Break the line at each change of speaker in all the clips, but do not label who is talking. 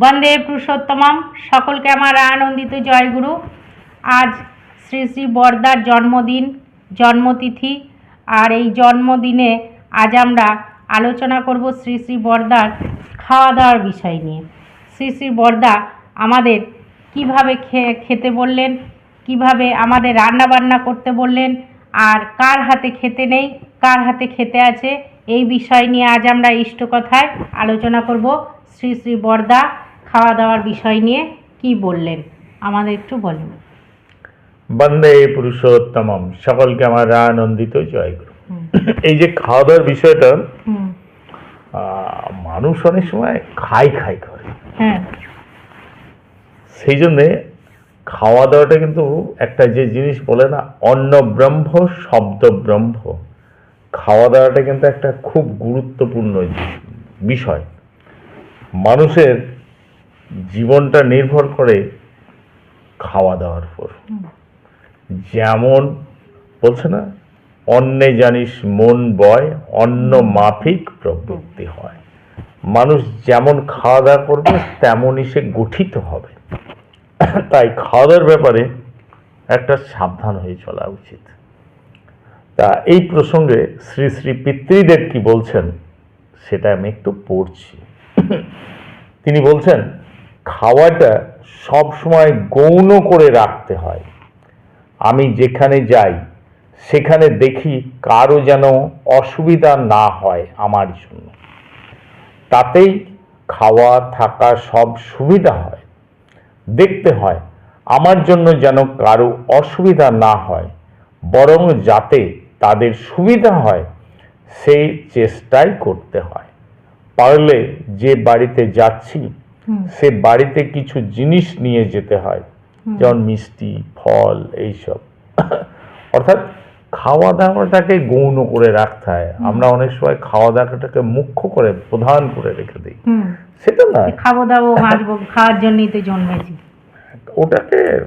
বন্দে পুরুষোত্তমম। সকলকে আমার আনন্দিত জয়গুরু। আজ শ্রী শ্রী বরদার জন্মদিন, জন্মতিথি। আর এই জন্মদিনে আজ আমরা আলোচনা করব শ্রী শ্রী বরদার খাওয়া দাওয়ার বিষয় নিয়ে। শ্রী শ্রী বরদা আমাদের কীভাবে খেতে বললেন, কীভাবে আমাদের রান্না বান্না করতে বললেন, আর কার হাতে খেতে নেই, কার হাতে খেতে আছে, এই বিষয় নিয়ে আজ আমরা ইষ্টকথায় আলোচনা করব। শ্রী শ্রী বর্দা খাওয়া দাওয়ার বিষয় নিয়ে কি বললেন? আমাদের একটু বলেন।
বন্দে পুরুষোত্তম সকলকে আমার আনন্দিত জয়গুরু।
হুম।
এই যে খাওয়া দাওয়ার বিষয়টা মানুষ অনেক সময় খাই খাই করে।
হ্যাঁ।
সেই জন্যে খাওয়া দাওয়াটা কিন্তু একটা যে জিনিস বলে না অন্ন ব্রহ্ম শব্দ ব্রহ্ম খাওয়া দাওয়াটা কিন্তু একটা খুব গুরুত্বপূর্ণ বিষয়। মানুষের জীবনটা নির্ভর করে খাওয়া দাওয়ার উপর। যেমন বলছে না অন্নে জানিস মন বয় অন্ন মাফিক প্রবৃত্তি হয়। মানুষ যেমন খাওয়া দাওয়া করবে তেমনই সে গঠিত হবে। তাই খাওয়া দাওয়ার ব্যাপারে একটা সাবধান হয়ে চলা উচিত। তা এই প্রসঙ্গে শ্রী শ্রী পিতৃদেব কি বলছেন সেটা আমি একটু পড়ছি। তিনি বলছেন, খাওয়াটা সব সময় গৌণ করে রাখতে হয়। আমি যেখানে যাই, সেখানে দেখি কারও যেন অসুবিধা না হয় আমার জন্য। তাতেই খাওয়া থাকা সব সুবিধা হয়। দেখতে হয়, আমার জন্য যেন কারও অসুবিধা না হয়, বরং যাতে তাদের সুবিধা হয়, সেই চেষ্টাই করতে হয়। পারলে যে বাড়িতে যাচ্ছি সে বাড়িতে কিছু জিনিস নিয়ে যেতে হয়। যেমন মিষ্টি ফল এইসব। অর্থাৎ খাওয়া দাওয়াটাকে গৌণ করে রাখতে হয়। আমরা অনেক সময় খাওয়া দাওয়াটাকে মুখ্য করে প্রধান করে রেখে দিই। সেটা না।
খাব দাবো বাঁচবো খাওয়ার জন্যই তো জন্মেছি।
ওটাকে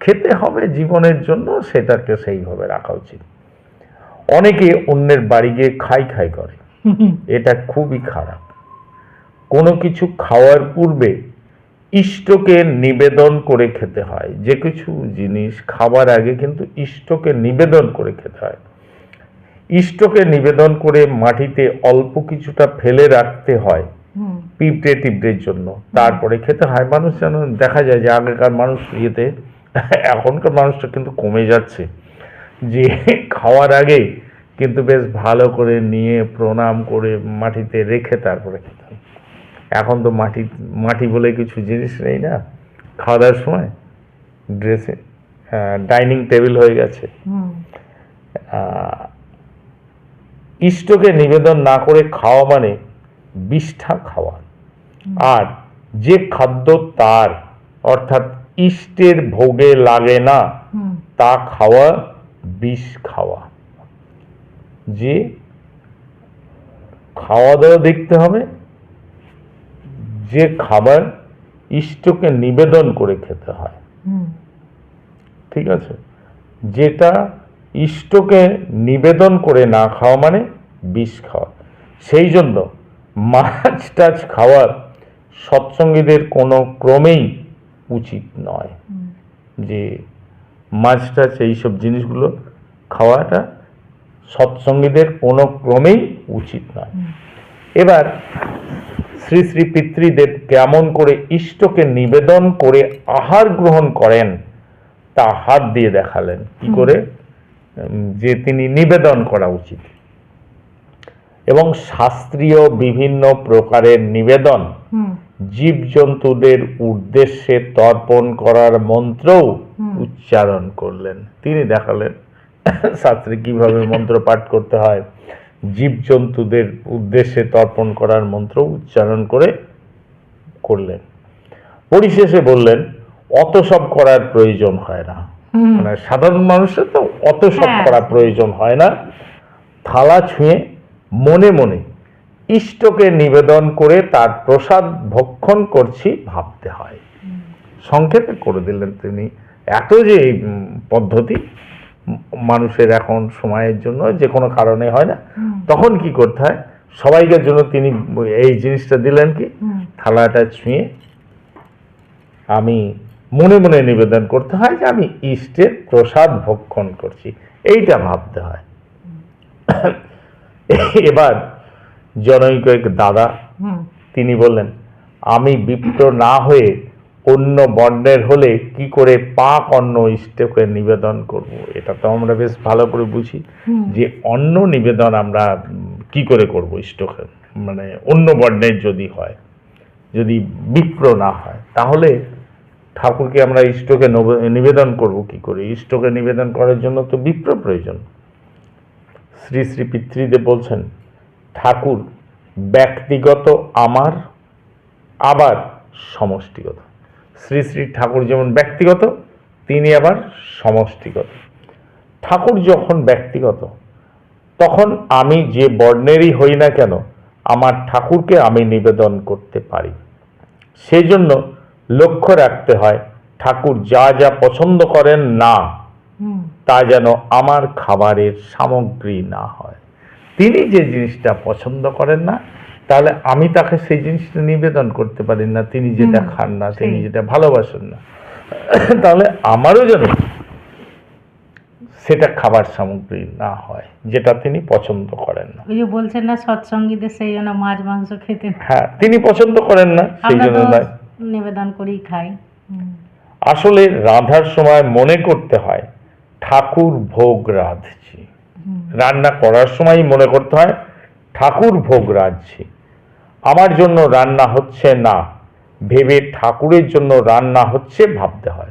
খেতে হবে জীবনের জন্য সেটাকে সেইভাবে রাখা উচিত। অনেকে অন্যের বাড়ি গিয়ে খাই খাই করে। এটা খুবই খারাপ। কোনো কিছু খাওয়ার পূর্বে ইষ্টকে নিবেদন করে খেতে হয়। যে কিছু জিনিস খাবার আগে কিন্তু ইষ্টকে নিবেদন করে খেতে হয়। ইষ্টকে নিবেদন করে মাটিতে অল্প কিছুটা ফেলে রাখতে হয় পিঁপড়ে টিপড়ের জন্য। তারপরে খেতে হয়। মানুষ যেন দেখা যায় যে আগেকার মানুষ ইয়েতে এখনকার মানুষটা কিন্তু কমে যাচ্ছে। যে খাওয়ার আগে কিন্তু বেশ ভালো করে নিয়ে প্রণাম করে মাটিতে রেখে তারপরে খেতে হয়। এখন তো মাটি মাটি বলে কিছু জিনিস নেই না? খাওয়া দাওয়ার সময় ড্রেসে ডাইনিং টেবিল হয়ে গেছে। ইষ্টকে নিবেদন না করে খাওয়া মানে বিষ্ঠা খাওয়া। আর যে খাদ্য তার অর্থাৎ ইষ্টের ভোগে লাগে না তা খাওয়া বিষ খাওয়া। যে খাওয়া দাওয়া দেখতে হবে যে খাবার ইষ্টকে নিবেদন করে খেতে হয়। ঠিক আছে? যেটা ইষ্টকে নিবেদন করে না খাওয়া মানে বিষ খাওয়া। সেই জন্য মাছ টাছ খাওয়া সৎসঙ্গীদের কোনো ক্রমেই উচিত নয় যে মাছ টাছ এইসব জিনিসগুলো খাওয়াটা সৎসঙ্গীদের কোনো ক্রমেই উচিত নয়। এবার শ্রী শ্রী পিতৃদেব কেমন করে ইষ্টকে নিবেদন করে আহার গ্রহণ করেন তা হাত দিয়ে দেখালেন। কি করে? যে তিনি নিবেদন করা উচিত। এবং শাস্ত্রীয় বিভিন্ন প্রকারের নিবেদন জীবজন্তুদের উদ্দেশ্যে তর্পণ করার মন্ত্রও উচ্চারণ করলেন। তিনি দেখালেন শাস্ত্রে কীভাবে মন্ত্র পাঠ করতে হয়? জীবজন্তুদের উদ্দেশ্যে তর্পণ করার মন্ত্র উচ্চারণ করে করলেন। পরিশেষে বললেন অত সব করার প্রয়োজন হয় না। মানে সাধারণ মানুষের তো অত সব
হ্যাঁ।
করা প্রয়োজন হয় না। থালা ছুঁয়ে মনে মনে ইষ্টকে নিবেদন করে তার প্রসাদ ভক্ষণ করছি ভাবতে হয়। সংক্ষেপে করে দিলেন তিনি। এত যে পদ্ধতি মানুষের এখন সময়ের জন্য যে কোনো কারণে হয় না। তখন কি করতে হয়? সবাইকার জন্য তিনি এই জিনিসটা দিলেন কি? থালাটা ছুঁয়ে আমি মনে মনে নিবেদন করতে হয় যে আমি ইষ্টের প্রসাদ ভক্ষণ করছি। এইটা ভাবতে হয়। এবার জনৈক এক দাদা তিনি বললেন আমি বিপ্র না হয়ে অন্য বর্ণের হলে কি করে পাক অন্ন ইষ্টকে নিবেদন করব? এটা তো আমরা বেশ ভালো করে বুঝি। যে অন্ন নিবেদন আমরা কি করে করব ইষ্টকে? মানে অন্য বর্ণের যদি হয় যদি বিপ্র না হয় তাহলে ঠাকুরকে আমরা ইষ্টকে নব- নিবেদন করব কি করে? ইষ্টকে নিবেদন করার জন্য তো বিপ্র প্রয়োজন। শ্রী শ্রী পিতৃদেব বলছেন ঠাকুর ব্যক্তিগত আমার আবার সমষ্টিগত। শ্রী শ্রী ঠাকুর যেমন ব্যক্তিগত তিনি আবার সমষ্টিগত। ঠাকুর যখন ব্যক্তিগত তখন আমি যে বর্ণেরই হই না কেন আমার ঠাকুরকে আমি নিবেদন করতে পারি। সেই জন্য লক্ষ্য রাখতে হয় ঠাকুর যা যা পছন্দ করেন না তা যেন আমার খাবারের সামগ্রী না হয়। তিনি যে জিনিসটা পছন্দ করেন না তাহলে আমি তাকে সেই জিনিসটা নিবেদন করতে পারি না তিনি যেটা খান না তিনি যেটা ভালোবাসেন না। তাহলে আমারও যেন সেটা খাবার সামগ্রী না হয় যেটা তিনি পছন্দ করেন না।
ওই যে বলছেন না সৎসঙ্গীতে সেই জন্য মাছ মাংস খেতে
হ্যাঁ তিনি পছন্দ করেন না সেই জন্য নয়।
নিবেদন করেই খাই।
আসলে রাধার সময় মনে করতে হয় ঠাকুর ভোগ রাঁধছি। রান্না করার সময় মনে করতে হয় ঠাকুর ভোগ রাঁধছি। আমার জন্য রান্না হচ্ছে না। ভেবে ঠাকুরের জন্য রান্না হচ্ছে ভাবতে হয়।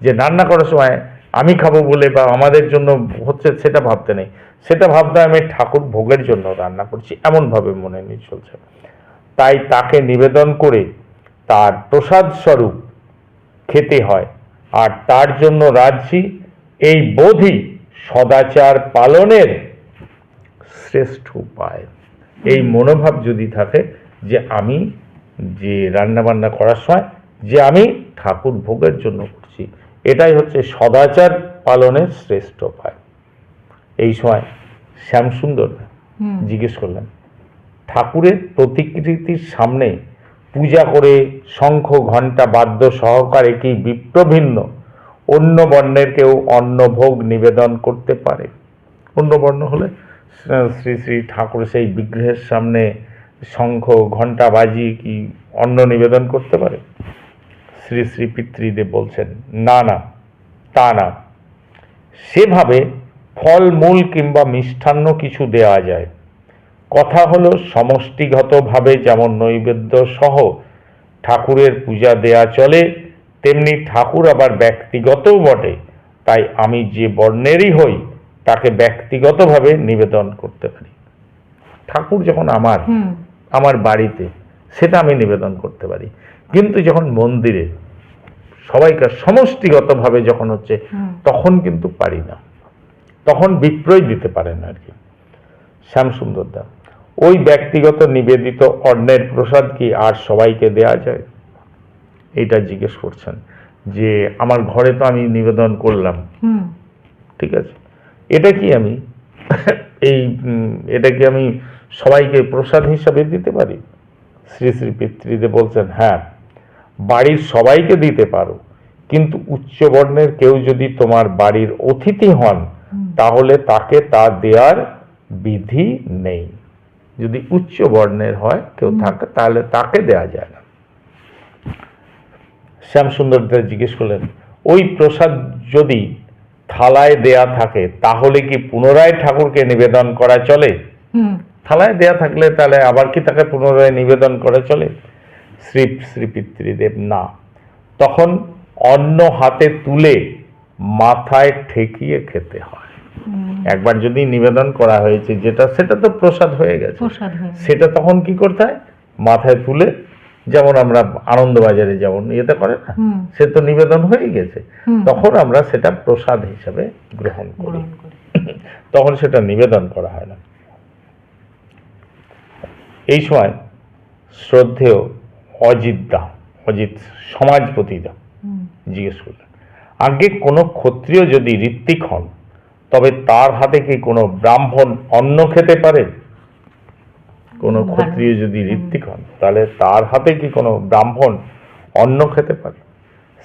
যে রান্না করার সময় আমি খাব বলে বা আমাদের জন্য হচ্ছে সেটা ভাবতে নেই। সেটা ভাবতে আমি ঠাকুর ভোগের জন্য রান্না করছি, এমনভাবে মনে নিয়ে চলছে। তাই তাকে নিবেদন করে তার প্রসাদ স্বরূপ খেতে হয়। আর তার জন্য রাজ্যি এই বোধই সদাচার পালনের শ্রেষ্ঠ উপায়। এই মনোভাব যদি থাকে যে আমি যে রান্না বান্না করার সময় যে আমি ঠাকুর ভোগের জন্য করছি। এটাই হচ্ছে সদাচার পালনের শ্রেষ্ঠ উপায়। এই সময় শ্যামসুন্দর জিজ্ঞেস করলেন ঠাকুরের প্রতিকৃতির সামনে পূজা করে শঙ্খ ঘণ্টা বাদ্য সহকারে কি বিপ্রভিন্ন অন্য বর্ণের কেউ অন্ন ভোগ নিবেদন করতে পারে? অন্য বর্ণ হলে শ্রী শ্রী ঠাকুর সেই বিগ্রহের সামনে শঙ্খ ঘণ্টা বাজিয়ে কি অন্ন নিবেদন করতে পারে? শ্রী শ্রী পিতৃদেব বলছেন, না না, তা না। সেভাবে ফল, মূল কিংবা মিষ্টান্ন কিছু দেওয়া যায়। কথা হলো, সমষ্টিগতভাবে যেমন নৈবেদ্য সহ ঠাকুরের পূজা দেয়া চলে, তেমনি ঠাকুর আবার ব্যক্তিগতও বটে। তাই আমি যে বর্ণেরই হই, তাকে ব্যক্তিগতভাবে নিবেদন করতে পারি। ঠাকুর যখন আমার আমার বাড়িতে সেটা আমি নিবেদন করতে পারি। কিন্তু যখন মন্দিরে সবাইকার সমষ্টিগতভাবে যখন হচ্ছে তখন কিন্তু পারি না। তখন বিক্রয় দিতে পারেন আর কি শ্যামসুন্দর দা ওই ব্যক্তিগত নিবেদিত অন্নের প্রসাদ কি আর সবাইকে দেয়া যায়? এটা জিজ্ঞেস করছেন যে আমার ঘরে তো আমি নিবেদন করলাম। ঠিক আছে। এটা কি আমি? এই এটা কি আমি সবাইকে প্রসাদ হিসাবে দিতে পারি? শ্রী শ্রী পিতৃদেব বলছেন হ্যাঁ বাড়ির সবাইকে দিতে পারো কিন্তু উচ্চ বর্ণের কেউ যদি তোমার বাড়ির অতিথি হন তাহলে তাকে তা দেওয়ার বিধি নেই। যদি উচ্চ বর্ণের হয় কেউ থাকে তাহলে তাকে দেয়া যায় না। শ্যামসুন্দর দা জিজ্ঞেস করলেন ওই প্রসাদ যদি থালায় দেয়া থাকে তাহলে কি পুনরায় ঠাকুরকে নিবেদন করা চলে? থালায় দেয়া থাকলে তাহলে আবার কি তাকে পুনরায় নিবেদন করা চলে? শ্রী শ্রী পিতৃদেব না। তখন অন্ন হাতে তুলে মাথায় ঠেকিয়ে খেতে হয়। একবার যদি নিবেদন করা হয়েছে যেটা সেটা তো প্রসাদ হয়ে গেছে।
প্রসাদ হয়ে গেছে।
সেটা তখন কি করতে হয়? মাথায় তুলে যেমন আমরা আনন্দবাজারে যেমন ইয়েতে করে না? সে তো নিবেদন হয়ে গেছে। তখন আমরা সেটা প্রসাদ হিসাবে গ্রহণ করি। তখন সেটা নিবেদন করা হয় না। এই সময় শ্রদ্ধেয় অজিত দা অজিত সমাজপতি দা জিজ্ঞেস করলেন আগে কোনো ক্ষত্রিয় যদি ঋত্বিক হন তবে তার হাতে কি কোনো ব্রাহ্মণ অন্ন খেতে পারে? কোনো ক্ষত্রিয় যদি ঋত্বিক হন তাহলে তার হাতে কি কোনো ব্রাহ্মণ অন্ন খেতে পারে?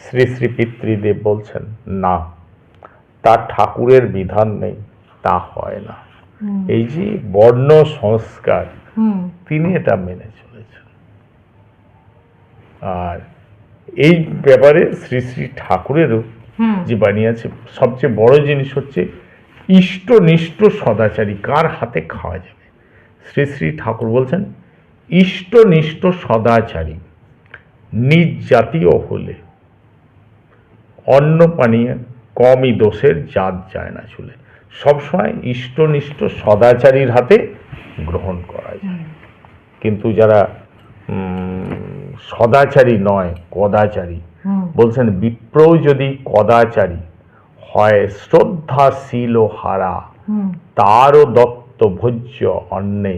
শ্রী শ্রী পিতৃদেব বলছেন না তার ঠাকুরের বিধান নেই তা হয় না। এই যে বর্ণ সংস্কার তিনি এটা মেনে চলেছেন। আর এই ব্যাপারে শ্রী শ্রী ঠাকুরেরও যে বানিয়েছে সবচেয়ে বড় জিনিস হচ্ছে ইষ্টনিষ্ঠ সদাচারী কার হাতে খাওয়া যাবে? শ্রী শ্রী ঠাকুর বলছেন ইষ্টনিষ্ঠ সদাচারী নিজ জাতীয় হলে অন্ন পানীয় কমই দোষের জাত যায় না চলে। সবসময় ইষ্টনিষ্ঠ সদাচারীর হাতে গ্রহণ করা যায়। কিন্তু যারা সদাচারী নয় কদাচারী বলছেন বিপ্রও যদি কদাচারী হয় শ্রদ্ধাশীল ও হারা তারও দত্ত ভোজ্য অন্নে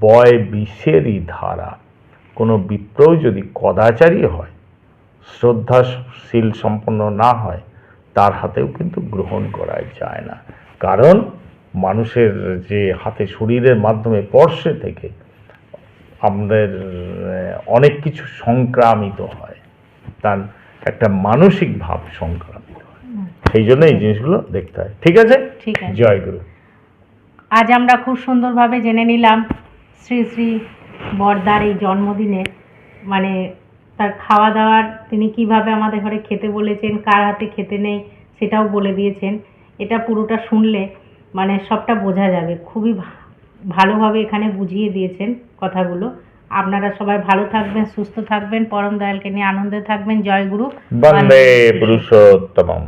বয় বিষেরই ধারা। কোনো বিপ্রও যদি কদাচারী হয় শ্রদ্ধাশীল সম্পন্ন না হয় তার হাতেও কিন্তু গ্রহণ করা যায় না। কারণ মানুষের যে হাতে শরীরের মাধ্যমে স্পর্শে থেকে আমাদের অনেক কিছু সংক্রামিত হয়। তার একটা মানসিক ভাব সংক্রামিত হয়। সেই জন্য এই জিনিসগুলো দেখতে হয়। ঠিক আছে?
ঠিক আছে।
জয় গুরু।
আজ আমরা খুব সুন্দরভাবে জেনে নিলাম শ্রী শ্রী বর্দার এই জন্মদিনে মানে তার খাওয়া দাওয়ার তিনি কীভাবে আমাদের ঘরে খেতে বলেছেন কার হাতে খেতে নেই সেটাও বলে দিয়েছেন। এটা পুরোটা শুনলে মানে সবটা বোঝা যাবে। খুবই ভালোভাবে এখানে বুঝিয়ে দিয়েছেন কথাগুলো। আপনারা সবাই ভালো থাকবেন সুস্থ থাকবেন। পরম দয়ালকে নিয়ে আনন্দে থাকবেন। জয় গুরু।
বন্দে পুরুষোত্তমম।